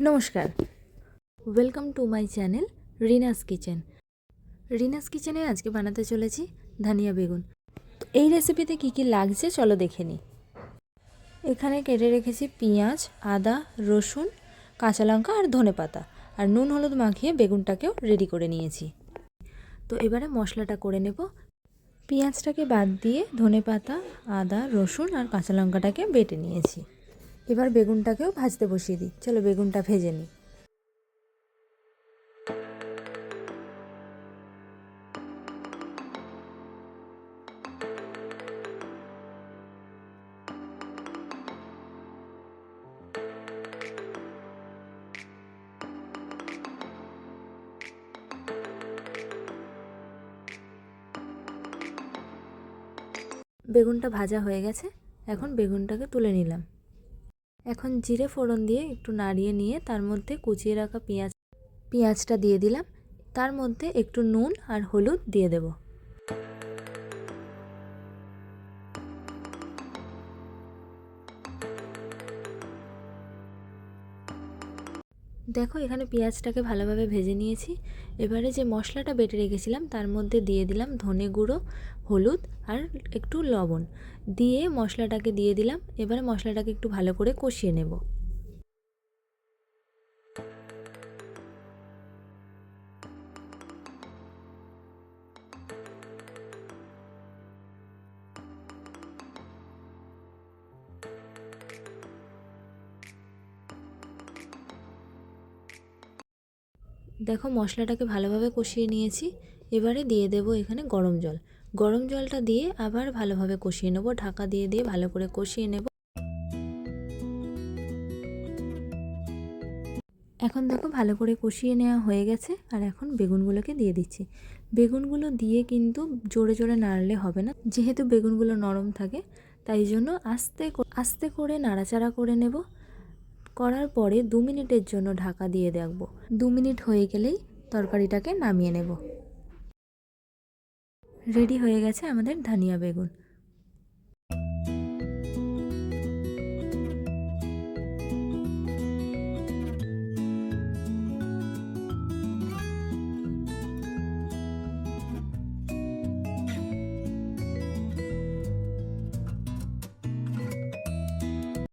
নমস্কার। Welcome to my channel Rina's kitchen Rina's কিচেনে আজকে বানাতে চলেছি ধানিয়া বেগুন। তো এই রেসিপিতে কী কী লাগছে চলো দেখে নিই। এখানে কেটে রেখেছি পেঁয়াজ, আদা, রসুন, কাঁচা লঙ্কা আর ধনে পাতা। আর নুন হলুদ মাখিয়ে বেগুনটাকেও রেডি করে নিয়েছি। তো এবারে মশলাটা করে নেব। পেঁয়াজটাকে বাদ দিয়ে ধনে পাতা, আদা, রসুন আর কাঁচা লঙ্কাটাকে বেটে নিয়েছি। এবার বেগুনটাকেও ভাজতে বসিয়ে দিই। চলো বেগুনটা ভেজে নিই। বেগুনটা ভাজা হয়ে গেছে। এখন বেগুনটাকে তুলে নিলাম। এখন জিরে ফোড়ন দিয়ে একটু নাড়িয়ে নিয়ে তার মধ্যে কুচিয়ে রাখা পেঁয়াজ, পেঁয়াজটা দিয়ে দিলাম। তার মধ্যে একটু নুন আর হলুদ দিয়ে দেব। দেখো, এখানে পেঁয়াজটাকে ভালোভাবে ভেজে নিয়েছি। এবারে যে মশলাটা বেটে রেখেছিলাম, তার মধ্যে দিয়ে দিলাম ধনে গুঁড়ো, হলুদ আর একটু লবণ। দিয়ে মশলাটাকে দিয়ে দিলাম। এবারে মশলাটাকে একটু ভালো করে কষিয়ে নেব। দেখো মশলাটাকে ভালোভাবে কষিয়ে নিয়েছি। এবারে দিয়ে দেব এখানে গরম জল। গরম জলটা দিয়ে আবার ভালোভাবে কষিয়ে নেব। ঢাকা দিয়ে দিয়ে ভালো করে কষিয়ে নেব। এখন দেখো ভালো করে কষিয়ে নেওয়া হয়ে গেছে। আর এখন বেগুনগুলোকে দিয়ে দিচ্ছি। বেগুনগুলো দিয়ে কিন্তু জোরে জোরে নাড়লে হবে না। যেহেতু বেগুনগুলো নরম থাকে, তাই জন্য আস্তে আস্তে করে নাড়াচাড়া করে নেব। করার পরে দু মিনিটের জন্য ঢাকা দিয়ে দেখব। দু মিনিট হয়ে গেলেই তরকারিটাকে নামিয়ে নেব। রেডি হয়ে গেছে আমাদের ধনিয়া বেগুন।